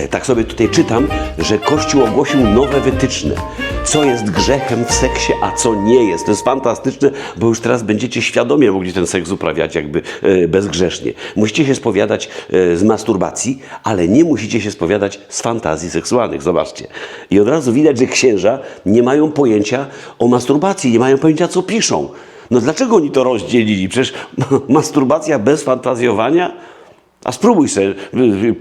E, Tak sobie tutaj czytam, że Kościół ogłosił nowe wytyczne. Co jest grzechem w seksie, a co nie jest. To jest fantastyczne, bo już teraz będziecie świadomie mogli ten seks uprawiać jakby e, bezgrzesznie. Musicie się spowiadać e, z masturbacji, ale nie musicie się spowiadać z fantazji seksualnych. Zobaczcie. I od razu widać, że księża nie mają pojęcia o masturbacji, nie mają pojęcia, co piszą. No dlaczego oni to rozdzielili? Przecież masturbacja bez fantazjowania a spróbuj sobie y,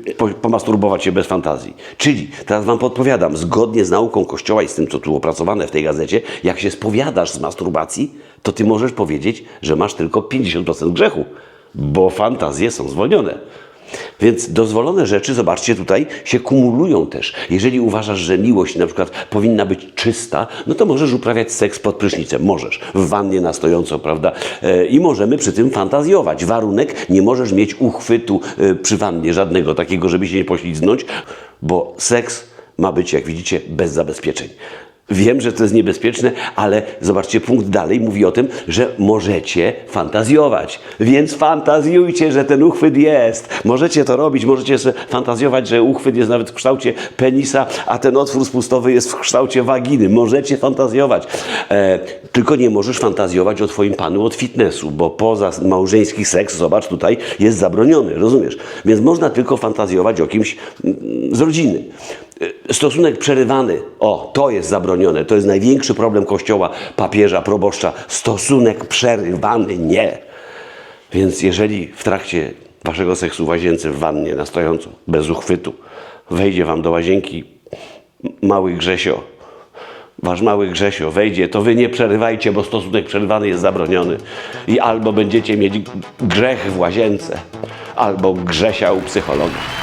y, po- pomasturbować się bez fantazji. Czyli, teraz Wam podpowiadam, zgodnie z nauką Kościoła i z tym, co tu opracowane w tej gazecie, jak się spowiadasz z masturbacji, to Ty możesz powiedzieć, że masz tylko 50% grzechu, bo fantazje są zwolnione. Więc dozwolone rzeczy, zobaczcie tutaj, się kumulują też. Jeżeli uważasz, że miłość na przykład powinna być czysta, no to możesz uprawiać seks pod prysznicem. Możesz. W wannie na stojąco, prawda? E, I możemy przy tym fantazjować. Warunek, nie możesz mieć uchwytu e, przy wannie żadnego takiego, żeby się nie poślizgnąć, bo seks ma być, jak widzicie, bez zabezpieczeń. Wiem, że to jest niebezpieczne, ale zobaczcie, punkt dalej mówi o tym, że możecie fantazjować. Więc fantazjujcie, że ten uchwyt jest. Możecie to robić, możecie fantazjować, że uchwyt jest nawet w kształcie penisa, a ten otwór spustowy jest w kształcie waginy. Możecie fantazjować. E, tylko nie możesz fantazjować o twoim panu od fitnessu, bo poza małżeński seks, zobacz tutaj, jest zabroniony, rozumiesz? Więc można tylko fantazjować o kimś mm, z rodziny. E, Stosunek przerywany, o, to jest zabronione. To jest największy problem kościoła, papieża, proboszcza. Stosunek przerywany, nie. Więc jeżeli w trakcie waszego seksu w łazience, w wannie, na stojąco, bez uchwytu, wejdzie wam do łazienki mały Grzesio, wasz mały Grzesio wejdzie, to wy nie przerywajcie, bo stosunek przerywany jest zabroniony. I albo będziecie mieć grzech w łazience, albo Grzesia u psychologa.